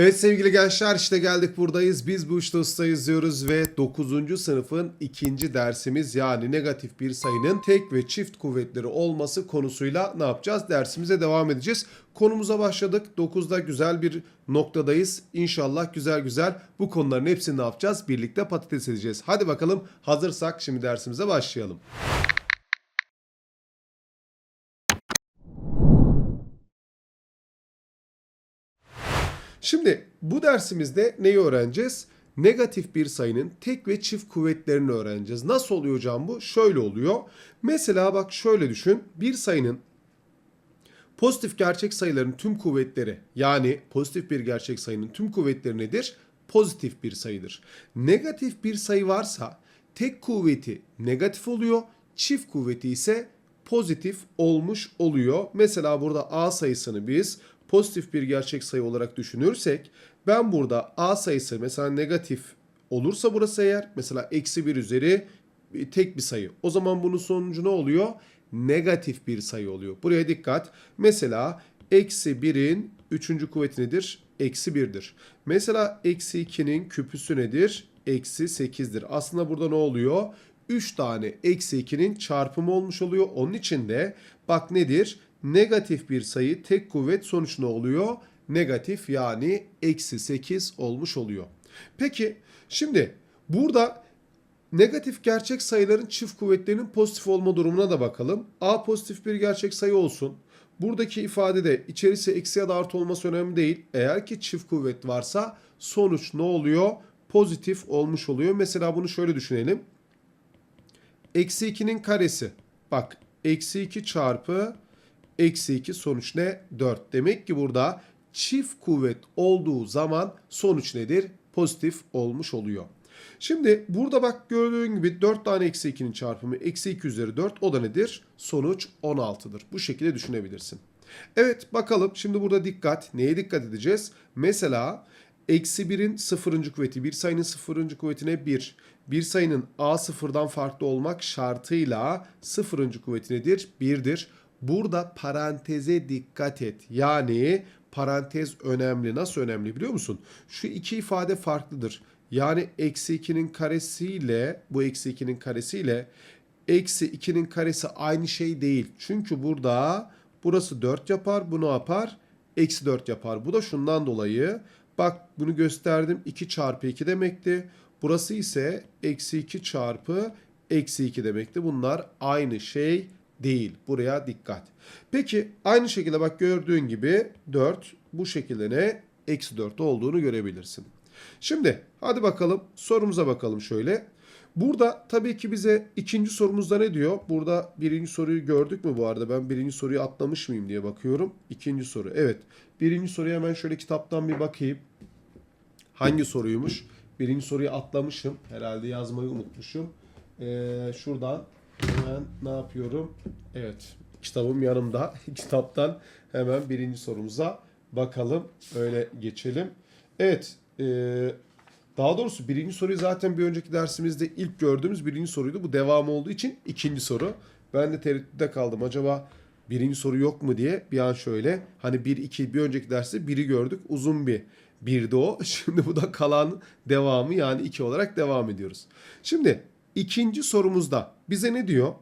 Evet sevgili gençler işte geldik buradayız. Biz bu işte ustayız diyoruz ve 9. sınıfın ikinci dersimiz yani negatif bir sayının tek ve çift kuvvetleri olması konusuyla ne yapacağız? Dersimize devam edeceğiz. Konumuza başladık. 9'da güzel bir noktadayız. İnşallah güzel güzel bu konuların hepsini ne yapacağız? Birlikte patates edeceğiz. Hadi bakalım hazırsak şimdi dersimize başlayalım. Şimdi bu dersimizde neyi öğreneceğiz? Negatif bir sayının tek ve çift kuvvetlerini öğreneceğiz. Nasıl oluyor hocam bu? Şöyle oluyor. Mesela bak şöyle düşün. Bir sayının pozitif gerçek sayıların tüm kuvvetleri yani pozitif bir gerçek sayının tüm kuvvetleri nedir? Pozitif bir sayıdır. Negatif bir sayı varsa tek kuvveti negatif oluyor, çift kuvveti ise pozitif olmuş oluyor. Mesela burada A sayısını biz pozitif bir gerçek sayı olarak düşünürsek ben burada A sayısı mesela negatif olursa burası eğer mesela eksi bir üzeri tek bir sayı. O zaman bunun sonucu ne oluyor? Negatif bir sayı oluyor. Buraya dikkat. Mesela eksi 1'in üçüncü kuvveti nedir? Eksi 1'dir. Mesela eksi 2'nin küpüsü nedir? Eksi 8'dir. Aslında burada ne oluyor? 3 tane eksi 2'nin çarpımı olmuş oluyor. Onun için de bak nedir? Negatif bir sayı tek kuvvet sonuç ne oluyor? Negatif yani eksi 8 olmuş oluyor. Peki şimdi burada negatif gerçek sayıların çift kuvvetlerinin pozitif olma durumuna da bakalım. A pozitif bir gerçek sayı olsun. Buradaki ifadede içerisi eksi ya da artı olması önemli değil. Eğer ki çift kuvvet varsa sonuç ne oluyor? Pozitif olmuş oluyor. Mesela bunu şöyle düşünelim. Eksi 2'nin karesi. Bak eksi 2 çarpı eksi 2 sonuç ne? 4. Demek ki burada çift kuvvet olduğu zaman sonuç nedir? Pozitif olmuş oluyor. Şimdi burada bak gördüğün gibi 4 tane eksi 2'nin çarpımı eksi 2 üzeri 4 o da nedir? Sonuç 16'dır. Bu şekilde düşünebilirsin. Evet bakalım şimdi burada dikkat. Neye dikkat edeceğiz? Mesela eksi 1'in sıfırıncı kuvveti bir sayının sıfırıncı kuvvetine 1. Bir sayının a sıfırdan farklı olmak şartıyla sıfırıncı kuvveti nedir? 1'dir. Burada paranteze dikkat et. Yani parantez önemli. Nasıl önemli biliyor musun? Şu iki ifade farklıdır. Yani eksi 2'nin karesiyle bu eksi 2'nin karesiyle eksi 2'nin karesi aynı şey değil. Çünkü burada burası 4 yapar. Bu ne yapar? Eksi 4 yapar. Bu da şundan dolayı. Bak bunu gösterdim. 2 çarpı 2 demekti. Burası ise eksi 2 çarpı eksi 2 demekti. Bunlar aynı şey değil. Buraya dikkat. Peki aynı şekilde bak gördüğün gibi 4 bu şekilde ne? Eksi 4 olduğunu görebilirsin. Şimdi hadi bakalım sorumuza bakalım şöyle. Burada tabii ki bize ikinci sorumuzda ne diyor? Burada birinci soruyu gördük mü bu arada? Ben birinci soruyu atlamış mıyım diye bakıyorum. İkinci soru. Evet. Birinci soruya hemen şöyle kitaptan bir bakayım. Hangi soruymuş? Birinci soruyu atlamışım. Herhalde yazmayı unutmuşum. Ee, şuradan hemen ne yapıyorum? Evet. Kitabım yanımda. Kitaptan hemen birinci sorumuza bakalım. Öyle geçelim. Evet. Ee, daha doğrusu birinci soruyu zaten bir önceki dersimizde ilk gördüğümüz birinci soruydu. Bu devam olduğu için ikinci soru. Ben de tereddütte kaldım. Acaba birinci soru yok mu diye bir an şöyle. Hani bir iki bir önceki derste biri gördük. Uzun bir birdi o. Şimdi bu da kalan devamı yani iki olarak devam ediyoruz. Şimdi ikinci sorumuzda bize ne diyor?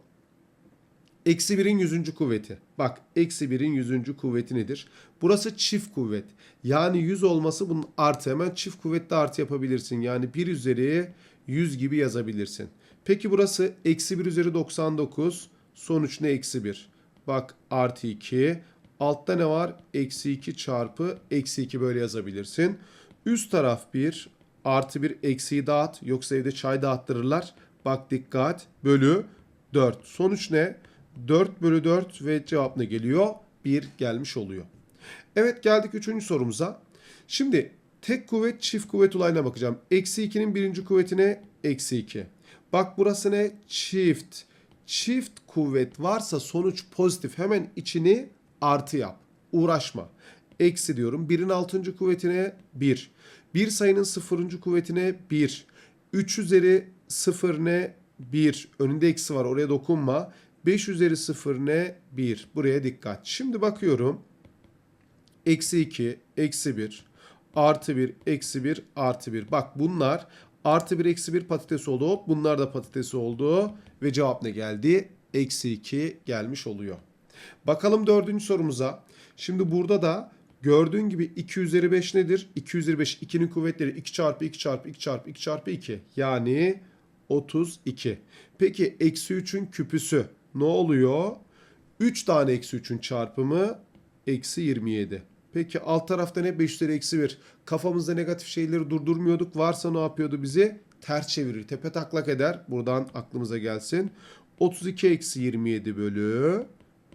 Eksi birin yüzüncü kuvveti. Bak eksi birin yüzüncü kuvveti nedir? Burası çift kuvvet. Yani 100 olması bunun artı. Hemen çift kuvvetli artı yapabilirsin. Yani 1 üzeri 100 gibi yazabilirsin. Peki burası eksi 1 üzeri 99. Sonuç ne? Eksi 1. Bak artı 2. Altta ne var? Eksi 2 çarpı eksi 2 böyle yazabilirsin. Üst taraf 1. Artı 1 eksiyi dağıt. Yoksa evde çay dağıttırırlar. Bak dikkat. Bölü 4. Sonuç ne? 4 bölü 4 ve cevap ne geliyor? 1 gelmiş oluyor. Evet geldik üçüncü sorumuza. Şimdi tek kuvvet çift kuvvet olayına bakacağım. Eksi 2'nin birinci kuvvetine eksi 2. Bak burası ne? Çift. Çift kuvvet varsa sonuç pozitif. Hemen içini artı yap. Uğraşma. Eksi diyorum. 1'in 6. kuvvetine 1. Bir sayının 0. kuvvetine 1. 3 üzeri 0 ne? 1. Önünde eksi var oraya dokunma. 5 üzeri 0 ne? 1. Buraya dikkat. Şimdi bakıyorum. Eksi 2, eksi 1. artı 1, eksi 1, artı 1. Bak bunlar artı 1, eksi 1 patates oldu. Bunlar da patates oldu. Ve cevap ne geldi? Eksi 2 gelmiş oluyor. Bakalım dördüncü sorumuza. Şimdi burada da gördüğün gibi 2 üzeri 5 nedir? 2 üzeri 5 2'nin kuvvetleri 2 çarpı 2 çarpı 2 çarpı 2 çarpı 2. Yani 32. Peki eksi 3'ün küpüsü ne oluyor? 3 tane eksi 3'ün çarpımı eksi 27. Peki alt tarafta ne? 5 üzeri eksi 1. Kafamızda negatif şeyleri durdurmuyorduk. Varsa ne yapıyordu bizi? Ters çevirir. Tepe taklak eder. Buradan aklımıza gelsin. 32 eksi 27 bölü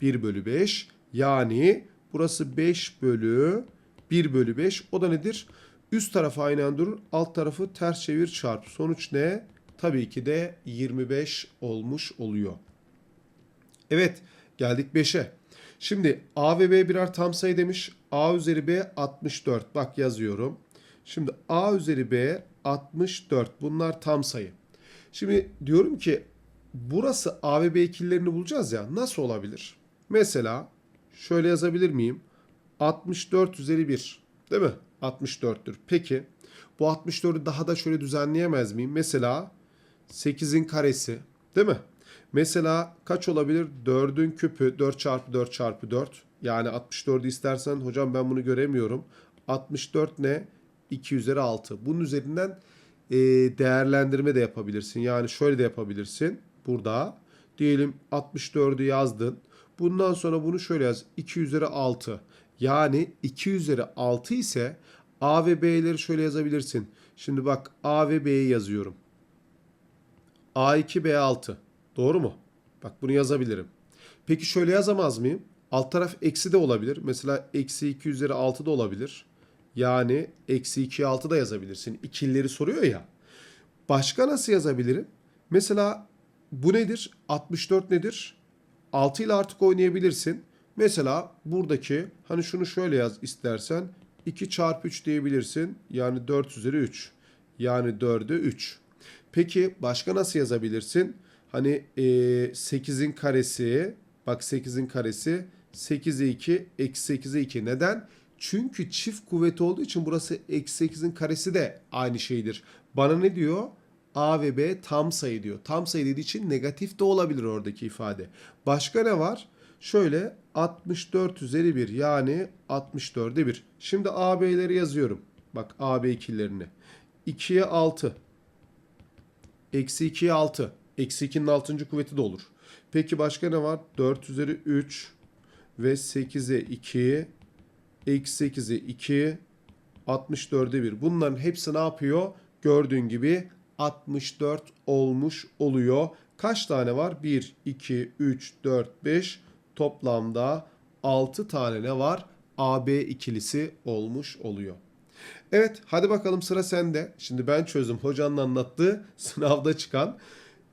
1 bölü 5. Yani burası 5 bölü 1 bölü 5. O da nedir? Üst tarafı aynen durur. Alt tarafı ters çevir çarp. Sonuç ne? Tabii ki de 25 olmuş oluyor. Evet geldik 5'e. Şimdi A ve B birer tam sayı demiş. A üzeri B 64. Bak yazıyorum. Şimdi A üzeri B 64. Bunlar tam sayı. Şimdi diyorum ki burası A ve B ikililerini bulacağız ya. Nasıl olabilir? Mesela şöyle yazabilir miyim? 64 üzeri 1. Değil mi? 64'tür. Peki bu 64'ü daha da şöyle düzenleyemez miyim? Mesela 8'in karesi. Değil mi? Mesela kaç olabilir? 4'ün küpü 4 çarpı 4 çarpı 4. Yani 64'ü istersen hocam ben bunu göremiyorum. 64 ne? 2 üzeri 6. Bunun üzerinden e, değerlendirme de yapabilirsin. Yani şöyle de yapabilirsin. Burada diyelim 64'ü yazdın. Bundan sonra bunu şöyle yaz. 2 üzeri 6. Yani 2 üzeri 6 ise A ve B'leri şöyle yazabilirsin. Şimdi bak A ve B'yi yazıyorum. A2 B6. Doğru mu? Bak bunu yazabilirim. Peki şöyle yazamaz mıyım? Alt taraf eksi de olabilir. Mesela eksi 2 üzeri 6 da olabilir. Yani eksi 2 6 da yazabilirsin. İkilileri soruyor ya. Başka nasıl yazabilirim? Mesela bu nedir? 64 nedir? 6 ile artık oynayabilirsin. Mesela buradaki hani şunu şöyle yaz istersen 2 çarpı 3 diyebilirsin. Yani 4 üzeri 3. Yani 4'e 3. Peki başka nasıl yazabilirsin? Hani e, 8'in karesi bak 8'in karesi 8'e 2 eksi 8'e 2. Neden? Çünkü çift kuvveti olduğu için burası eksi 8'in karesi de aynı şeydir. Bana ne diyor? A ve B tam sayı diyor. Tam sayı dediği için negatif de olabilir oradaki ifade. Başka ne var? Şöyle 64 üzeri 1 yani 64'e 1. Şimdi A, B'leri yazıyorum. Bak A, B ikililerini. 2'ye 6. Eksi 2'ye 6. Eksi 2'nin 6. kuvveti de olur. Peki başka ne var? 4 üzeri 3 ve 8'e 2. Eksi 8'e 2. 64'e 1. Bunların hepsi ne yapıyor? Gördüğün gibi 64 olmuş oluyor. Kaç tane var? 1, 2, 3, 4, 5. Toplamda 6 tane ne var? AB ikilisi olmuş oluyor. Evet hadi bakalım sıra sende. Şimdi ben çözdüm. Hocanın anlattığı sınavda çıkan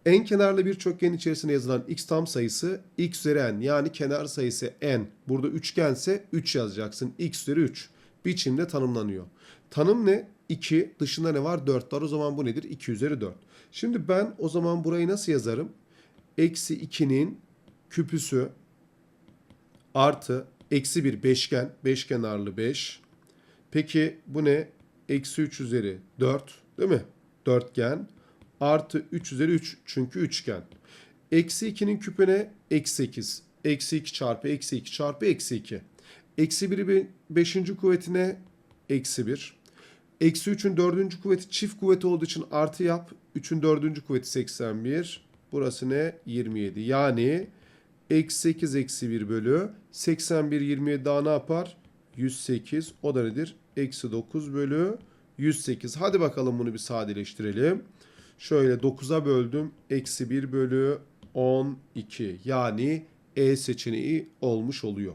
en kenarlı bir çokgenin içerisine yazılan x tam sayısı x üzeri n yani kenar sayısı n. Burada üçgense 3 yazacaksın. x üzeri 3 biçimde tanımlanıyor. Tanım ne? 2 dışında ne var? 4 var. O zaman bu nedir? 2 üzeri 4. Şimdi ben o zaman burayı nasıl yazarım? Eksi 2'nin küpüsü artı eksi bir beşgen. Beşkenarlı 5. Peki bu ne? Eksi 3 üzeri 4 değil mi? Dörtgen. Artı 3 üzeri 3 çünkü üçgen. Eksi 2'nin küpüne eksi 8. Eksi 2 çarpı eksi 2 çarpı eksi 2. Eksi 1'i 5. kuvvetine eksi 1. Eksi 3'ün 4. kuvveti çift kuvveti olduğu için artı yap. 3'ün 4. kuvveti 81. Burası ne? 27. Yani eksi 8 eksi 1 bölü 81 27 daha ne yapar? 108. O da nedir? Eksi 9 bölü 108. Hadi bakalım bunu bir sadeleştirelim. Şöyle 9'a böldüm. Eksi 1 bölü 12. Yani E seçeneği olmuş oluyor.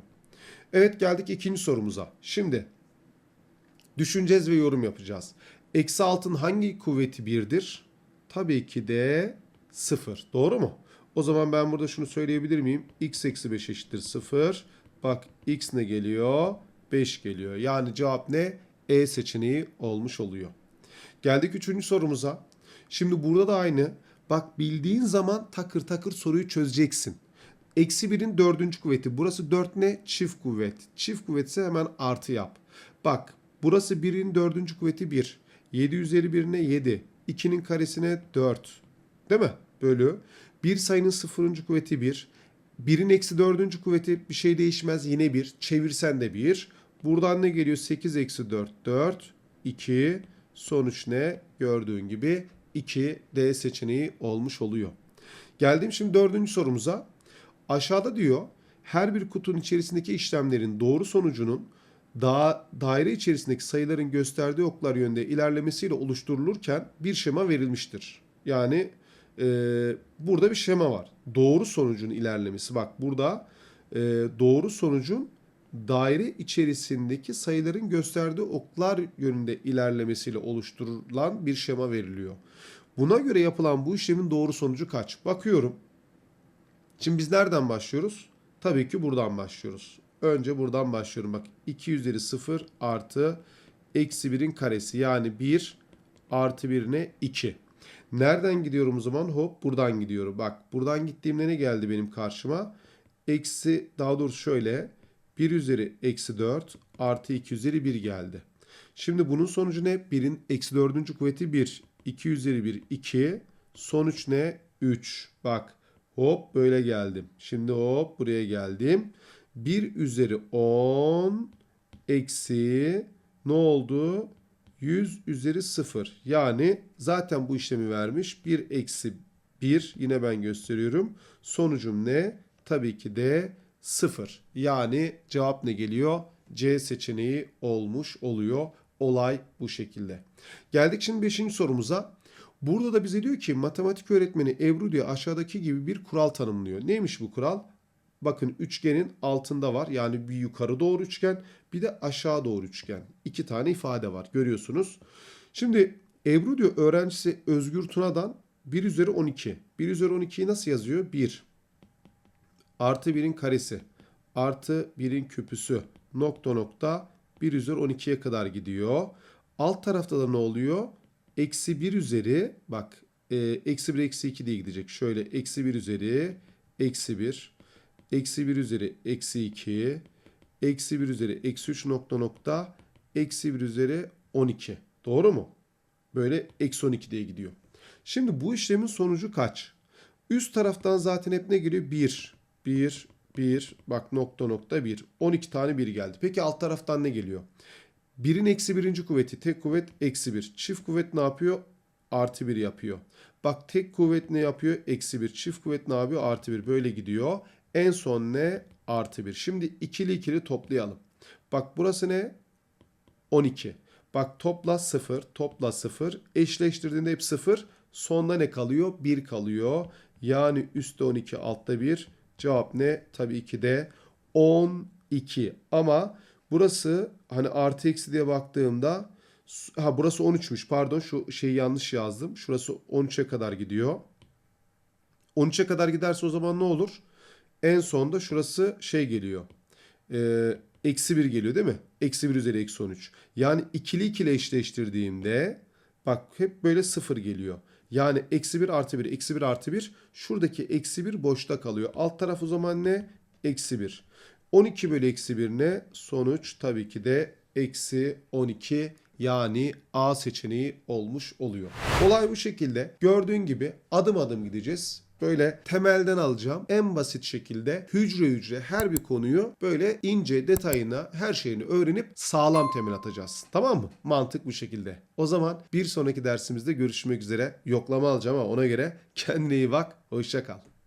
Evet geldik ikinci sorumuza. Şimdi düşüneceğiz ve yorum yapacağız. Eksi altın hangi kuvveti birdir? Tabii ki de 0. Doğru mu? O zaman ben burada şunu söyleyebilir miyim? x eksi 5 eşittir 0. Bak x ne geliyor? 5 geliyor. Yani cevap ne? E seçeneği olmuş oluyor. Geldik üçüncü sorumuza. Şimdi burada da aynı. Bak bildiğin zaman takır takır soruyu çözeceksin. Eksi 1'in dördüncü kuvveti. Burası 4 ne? Çift kuvvet. Çift kuvvetse hemen artı yap. Bak Burası 1'in dördüncü kuvveti 1. 7 üzeri 1'ine 7. 2'nin karesine 4. Değil mi? Bölü. Bir sayının sıfırıncı kuvveti 1. 1'in eksi dördüncü kuvveti bir şey değişmez. Yine 1. Çevirsen de 1. Buradan ne geliyor? 8 eksi 4. 4. 2. Sonuç ne? Gördüğün gibi 2 D seçeneği olmuş oluyor. Geldim şimdi dördüncü sorumuza. Aşağıda diyor her bir kutunun içerisindeki işlemlerin doğru sonucunun da daire içerisindeki sayıların gösterdiği oklar yönde ilerlemesiyle oluşturulurken bir şema verilmiştir. Yani e, burada bir şema var. Doğru sonucun ilerlemesi. Bak burada e, doğru sonucun daire içerisindeki sayıların gösterdiği oklar yönünde ilerlemesiyle oluşturulan bir şema veriliyor. Buna göre yapılan bu işlemin doğru sonucu kaç? Bakıyorum. Şimdi biz nereden başlıyoruz? Tabii ki buradan başlıyoruz. Önce buradan başlıyorum. Bak 2 üzeri 0 artı eksi 1'in karesi. Yani 1 artı 1 ne? 2. Nereden gidiyorum o zaman? Hop buradan gidiyorum. Bak buradan gittiğimde ne geldi benim karşıma? Eksi daha doğrusu şöyle 1 üzeri eksi 4 artı 2 üzeri 1 geldi. Şimdi bunun sonucu ne? 1'in eksi 4. kuvveti 1. 2 üzeri 1 2. Sonuç ne? 3. Bak hop böyle geldim. Şimdi hop buraya geldim. 1 üzeri 10 eksi ne oldu? 100 üzeri 0. Yani zaten bu işlemi vermiş. 1 eksi 1 yine ben gösteriyorum. Sonucum ne? Tabii ki de 0. Yani cevap ne geliyor? C seçeneği olmuş oluyor. Olay bu şekilde. Geldik şimdi 5. sorumuza. Burada da bize diyor ki matematik öğretmeni Ebru diyor aşağıdaki gibi bir kural tanımlıyor. Neymiş bu kural? Bakın üçgenin altında var. Yani bir yukarı doğru üçgen bir de aşağı doğru üçgen. İki tane ifade var görüyorsunuz. Şimdi Ebru diyor öğrencisi Özgür Tuna'dan 1 üzeri 12. 1 üzeri 12'yi nasıl yazıyor? 1 artı 1'in karesi artı 1'in küpüsü nokta nokta 1 üzeri 12'ye kadar gidiyor. Alt tarafta da ne oluyor? Eksi 1 üzeri bak e, eksi 1 eksi 2 diye gidecek. Şöyle eksi 1 üzeri eksi 1 eksi 1 üzeri eksi 2 eksi 1 üzeri eksi 3 nokta nokta eksi 1 üzeri 12. Doğru mu? Böyle eksi 12 diye gidiyor. Şimdi bu işlemin sonucu kaç? Üst taraftan zaten hep ne geliyor? 1, 1, 1, bak nokta nokta 1. 12 tane 1 geldi. Peki alt taraftan ne geliyor? 1'in eksi birinci kuvveti tek kuvvet eksi 1. Çift kuvvet ne yapıyor? Artı 1 yapıyor. Bak tek kuvvet ne yapıyor? Eksi 1. Çift kuvvet ne yapıyor? Artı 1. Böyle gidiyor. En son ne? Artı 1. Şimdi ikili ikili toplayalım. Bak burası ne? 12. Bak topla 0, topla 0. Eşleştirdiğinde hep 0. Sonda ne kalıyor? 1 kalıyor. Yani üstte 12, altta 1. Cevap ne? Tabii ki de 12. Ama burası hani artı eksi diye baktığımda ha burası 13'müş. Pardon şu şeyi yanlış yazdım. Şurası 13'e kadar gidiyor. 13'e kadar giderse o zaman ne olur? En sonda şurası şey geliyor. Ee, eksi 1 geliyor değil mi? Eksi 1 üzeri eksi 13. Yani ikili ikili eşleştirdiğimde bak hep böyle 0 geliyor. Yani eksi 1 artı 1 eksi 1 artı 1 şuradaki eksi 1 boşta kalıyor. Alt taraf o zaman ne? Eksi 1. 12 bölü eksi 1 ne? Sonuç tabii ki de eksi 12 yani A seçeneği olmuş oluyor. Olay bu şekilde. Gördüğün gibi adım adım gideceğiz. Böyle temelden alacağım. En basit şekilde hücre hücre her bir konuyu böyle ince detayına her şeyini öğrenip sağlam temel atacağız. Tamam mı? Mantık bu şekilde. O zaman bir sonraki dersimizde görüşmek üzere. Yoklama alacağım ama ona göre kendine iyi bak. Hoşça kal.